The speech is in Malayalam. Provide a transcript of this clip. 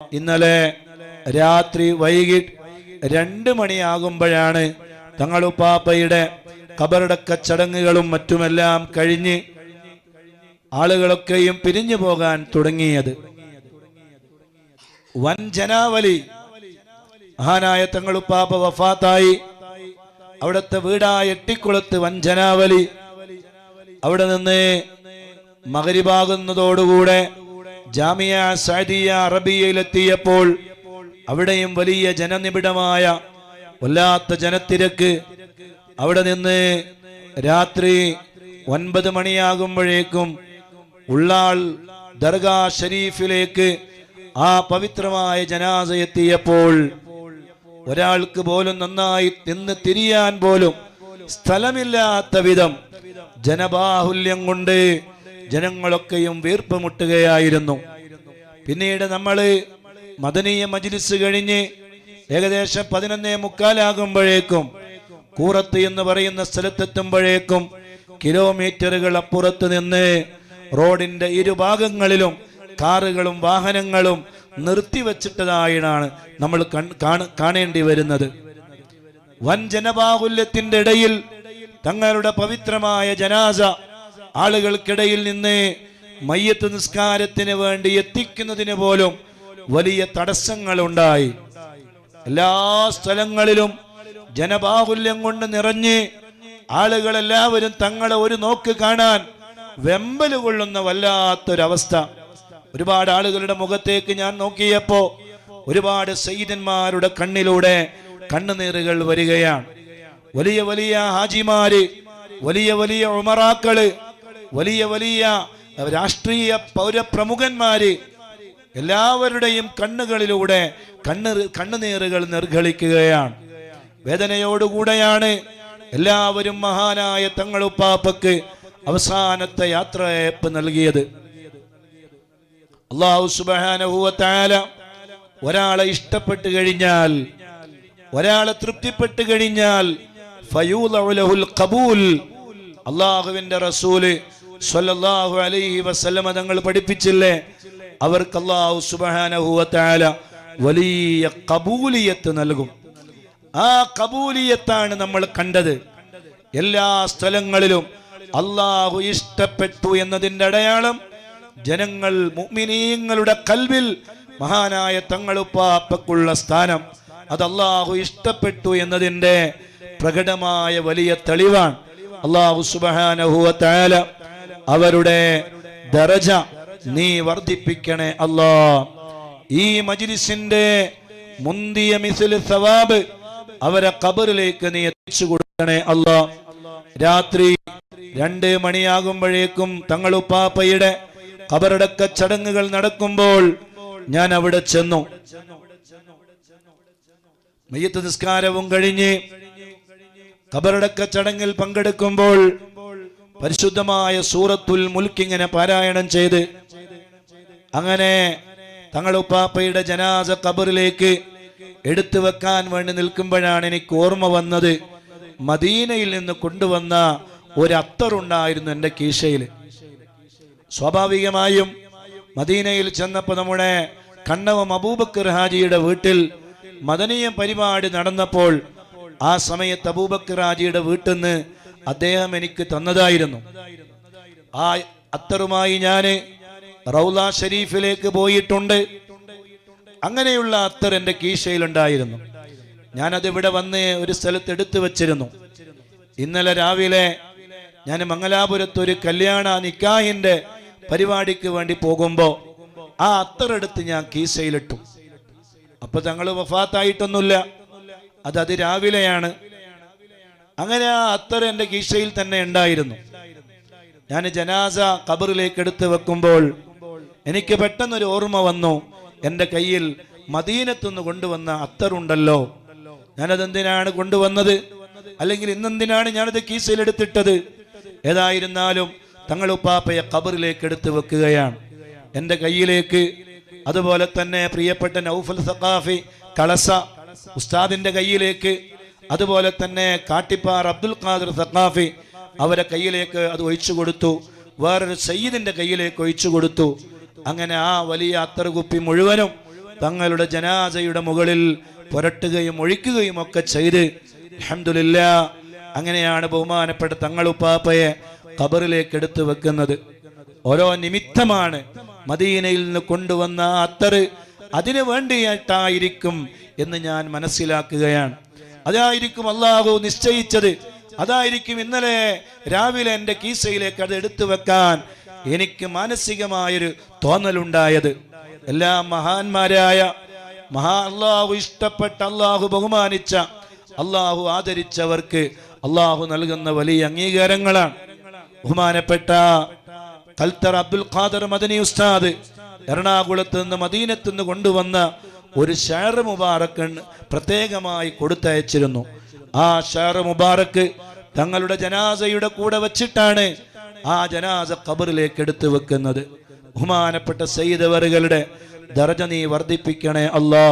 ഇന്നലെ രാത്രി വൈകിട്ട് രണ്ട് മണിയാകുമ്പോഴാണ് തങ്ങളുപ്പാപ്പയുടെ കബറടക്ക ചടങ്ങുകളും മറ്റുമെല്ലാം കഴിഞ്ഞ് ആളുകളൊക്കെയും പിരിഞ്ഞു പോകാൻ തുടങ്ങിയത്. വൻ ജനാവലി. മഹാനായ തങ്ങളുപ്പാപ്പ വഫാത്തായി. അവിടുത്തെ വീടായ എട്ടിക്കുളത്ത് വൻ ജനാവലി. അവിടെ നിന്ന് മകരിഭാകുന്നതോടുകൂടെ ജാമിയ സഅദിയ അറബിയയിലെത്തിയപ്പോൾ അവിടെയും വലിയ ജനനിബിഡമായ വല്ലാത്ത ജനത്തിരക്ക് അവിടെ നിന്ന് രാത്രി ഒൻപത് മണിയാകുമ്പോഴേക്കും ഉള്ളാൾ ദർഗാ ഷരീഫിലേക്ക് ആ പവിത്രമായ ജനാസ എത്തിയപ്പോൾ ഒരാൾക്ക് പോലും നന്നായി നിന്ന് തിരിയാൻ പോലും സ്ഥലമില്ലാത്ത വിധം ജനബാഹുല്യം കൊണ്ട് ജനങ്ങളൊക്കെയും വീർപ്പ് മുട്ടുകയായിരുന്നു പിന്നീട് നമ്മൾ മദനീയ മജ്ലിസ് കഴിഞ്ഞ് ഏകദേശം പതിനൊന്നേ മുക്കാലാകുമ്പോഴേക്കും കൂറത്ത് എന്ന് പറയുന്ന സ്ഥലത്തെത്തുമ്പോഴേക്കും കിലോമീറ്ററുകൾ അപ്പുറത്ത് നിന്ന് റോഡിന്റെ ഇരുഭാഗങ്ങളിലും കാറുകളും വാഹനങ്ങളും നിർത്തി വച്ചിട്ടതായിട്ടാണ് നമ്മൾ കാണേണ്ടി വരുന്നത്. വൻ ജനബാഹുല്യത്തിന്റെ ഇടയിൽ തങ്ങളുടെ പവിത്രമായ ജനാസ ആളുകൾക്കിടയിൽ നിന്ന് മയ്യത്ത് നിസ്കാരത്തിന് വേണ്ടി എത്തിക്കുന്നതിന് പോലും വലിയ തടസ്സങ്ങളുണ്ടായി. എല്ലാ സ്ഥലങ്ങളിലും ജനബാഹുല്യം കൊണ്ട് നിറഞ്ഞ് ആളുകളെല്ലാവരും തങ്ങളെ ഒരു നോക്ക് കാണാൻ വെമ്പൽ കൊള്ളുന്ന വല്ലാത്തൊരവസ്ഥ. ഒരുപാട് ആളുകളുടെ മുഖത്തേക്ക് ഞാൻ നോക്കിയപ്പോ ഒരുപാട് സൈദന്മാരുടെ കണ്ണിലൂടെ കണ്ണുനീറുകൾ വരികയാണ്. വലിയ വലിയ ഹാജിമാര് വലിയ വലിയ ഉമറാക്കൾ വലിയ വലിയ രാഷ്ട്രീയ പൗരപ്രമുഖന്മാര് എല്ലാവരുടെയും കണ്ണുകളിലൂടെ കണ്ണ് കണ്ണുനീറുകൾ നിർഗളിക്കുകയാണ് വേദനയോടുകൂടെയാണ് എല്ലാവരും മഹാനായ തങ്ങളുപ്പാപ്പക്ക് അവസാനത്തെ യാത്രയപ്പ് നൽകിയത്. അള്ളാഹു സുബാനഹുവത്താല ഒരാളെ ഇഷ്ടപ്പെട്ട് കഴിഞ്ഞാൽ ഒരാളെ തൃപ്തിപ്പെട്ട് കഴിഞ്ഞാൽ ഫയൂലഹുൽ ഖബൂൽ അള്ളാഹുവിന്റെ റസൂൽ സ്വല്ലല്ലാഹു അലൈഹി വസല്ലമ തങ്ങൾ പഠിപ്പിച്ചില്ലേ? അവർക്ക് അല്ലാഹു അള്ളാഹു തആല വലിയ കബൂലിയത്ത് നൽകും. ആ കബൂലിയത്താണ് നമ്മൾ കണ്ടത്. എല്ലാ സ്ഥലങ്ങളിലും അള്ളാഹു ഇഷ്ടപ്പെട്ടു എന്നതിന്റെ അടയാളം ജനങ്ങൾ മുഅ്മിനീങ്ങളുടെ കൽവിൽ മഹാനായ തങ്ങളുപ്പാപ്പക്കുള്ള സ്ഥാനം. അത് അള്ളാഹു ഇഷ്ടപ്പെട്ടു എന്നതിന്റെ പ്രകടമായ വലിയ തെളിവാണ്. അള്ളാഹു സുബഹാനഹുവ താല അവരുടെ ദറജ നീ വർദ്ധിപ്പിക്കണേ അല്ലാ. ഈ മജിലിസിന്റെ മുന്തിയ മിസിൽ സവാബ് അവരെ കബറിലേക്ക് നീ എത്തിച്ചു കൊടുക്കണേ അല്ലാ. രാത്രി രണ്ട് മണിയാകുമ്പോഴേക്കും തങ്ങളുപ്പാപ്പയുടെ കബറടക്ക ചടങ്ങുകൾ നടക്കുമ്പോൾ ഞാൻ അവിടെ ചെന്നു. മയ്യത്ത് നിസ്കാരവും കഴിഞ്ഞ് കബറടക്ക ചടങ്ങിൽ പങ്കെടുക്കുമ്പോൾ പരിശുദ്ധമായ സൂറത്തുൽ മുൽക്കിങ്ങനെ പാരായണം ചെയ്ത് അങ്ങനെ തങ്ങളുപ്പാപ്പയുടെ ജനാസ കബറിലേക്ക് എടുത്തു വെക്കാൻ വേണ്ടി നിൽക്കുമ്പോഴാണ് എനിക്ക് ഓർമ്മ വന്നത്. മദീനയിൽ നിന്ന് കൊണ്ടുവന്ന ഒരു അത്തറുണ്ടായിരുന്നു എന്റെ കീശയിൽ. സ്വാഭാവികമായും മദീനയിൽ ചെന്നപ്പോൾ നമ്മുടെ കണ്ണവം അബൂബക്കർ ഹാജിയുടെ വീട്ടിൽ മദനീയ പരിപാടി നടന്നപ്പോൾ ആ സമയത്ത് അബൂബക്കർ ഹാജിയുടെ വീട്ടിൽ നിന്ന് അദ്ദേഹം എനിക്ക് തന്നതായിരുന്നു. ആ അത്തറുമായി ഞാൻ റൗല ഷരീഫിലേക്ക് പോയിട്ടുണ്ട്. അങ്ങനെയുള്ള അത്തർ എന്റെ കീശയിലുണ്ടായിരുന്നു. ഞാനത് ഇവിടെ വന്ന് ഒരു സ്ഥലത്ത് എടുത്തു വച്ചിരുന്നു. ഇന്നലെ രാവിലെ ഞാൻ മംഗലാപുരത്ത് ഒരു കല്യാണ നിക്കാഹിന്റെ പരിപാടിക്ക് വേണ്ടി പോകുമ്പോൾ ആ അത്തർ അത്തറെടുത്ത് ഞാൻ കീശയിലിട്ടു. അപ്പൊ തങ്ങൾ വഫാത്തായിട്ടൊന്നുമില്ല. അത് രാവിലെയാണ് അങ്ങനെ ആ അത്തർ എന്റെ കീശയിൽ തന്നെ ഉണ്ടായിരുന്നു. ഞാൻ ജനാസ കബറിലേക്ക് എടുത്ത് വെക്കുമ്പോൾ എനിക്ക് പെട്ടെന്നൊരു ഓർമ്മ വന്നു. എന്റെ കയ്യിൽ മദീനത്തുനിന്ന് കൊണ്ടുവന്ന അത്തറുണ്ടല്ലോ ഞാനതെന്തിനാണ് കൊണ്ടുവന്നത്? അല്ലെങ്കിൽ ഇന്നെന്തിനാണ് ഞാനത് കീശയിൽ എടുത്തിട്ടത്? ഏതായിരുന്നാലും തങ്ങളുപ്പാപ്പയെ കബറിലേക്ക് എടുത്ത് വെക്കുകയാണ്. എന്റെ കയ്യിലേക്ക് അതുപോലെ തന്നെ പ്രിയപ്പെട്ട നൗഫൽ സഖാഫി കളസ ഉസ്താദിന്റെ കയ്യിലേക്ക് അതുപോലെ തന്നെ കാട്ടിപ്പാർ അബ്ദുൽ ഖാദർ സഖാഫി അവരെ കയ്യിലേക്ക് അത് ഒഴിച്ചു കൊടുത്തു. വേറൊരു സയ്യിദിന്റെ കയ്യിലേക്ക് ഒഴിച്ചു കൊടുത്തു. അങ്ങനെ ആ വലിയ അത്തറുകുപ്പി മുഴുവനും തങ്ങളുടെ ജനാസയുടെ മുകളിൽ പുരട്ടുകയും ഒഴിക്കുകയും ഒക്കെ ചെയ്ത് അഹമ്മദില്ല അങ്ങനെയാണ് ബഹുമാനപ്പെട്ട തങ്ങളുപ്പാപ്പയെ ഖബറിലേക്ക് എടുത്തു വെക്കുന്നത്. ഓരോ നിമിത്തമാണ് മദീനയിൽ നിന്ന് കൊണ്ടുവന്ന അത്തറ് അതിനു വേണ്ടിയിട്ടായിരിക്കും എന്ന് ഞാൻ മനസ്സിലാക്കുകയാണ്. അതായിരിക്കും അള്ളാഹു നിശ്ചയിച്ചത്. അതായിരിക്കും ഇന്നലെ രാവിലെ എന്റെ കീസയിലേക്ക് അത് എടുത്തു വെക്കാൻ എനിക്ക് മാനസികമായൊരു തോന്നലുണ്ടായത്. എല്ലാ മഹാന്മാരായ മഹാ അള്ളാഹു ഇഷ്ടപ്പെട്ട അള്ളാഹു ബഹുമാനിച്ച അള്ളാഹു ആദരിച്ചവർക്ക് അള്ളാഹു നൽകുന്ന വലിയ അംഗീകാരങ്ങളാണ്. ബഹുമാനപ്പെട്ട കൽത്തർ അബ്ദുൽ ഖാദർ മദനി ഉസ്താദ് എറണാകുളത്ത് നിന്ന് മദീനത്ത് നിന്ന് കൊണ്ടുവന്ന ഒരു ഷാർ മുബാറക്കൻ പ്രത്യേകമായി കൊടുത്തയച്ചിരുന്നു. ആ ഷാർ മുബാറക്ക് തങ്ങളുടെ ജനാസയുടെ കൂടെ വച്ചിട്ടാണ് ആ ജനാസ ഖബറിലേക്ക് എടുത്തു വെക്കുന്നത്. ബഹുമാനപ്പെട്ട സയ്യിദവറുകളുടെ ദർജ നീ വർദ്ധിപ്പിക്കണേ അല്ലാ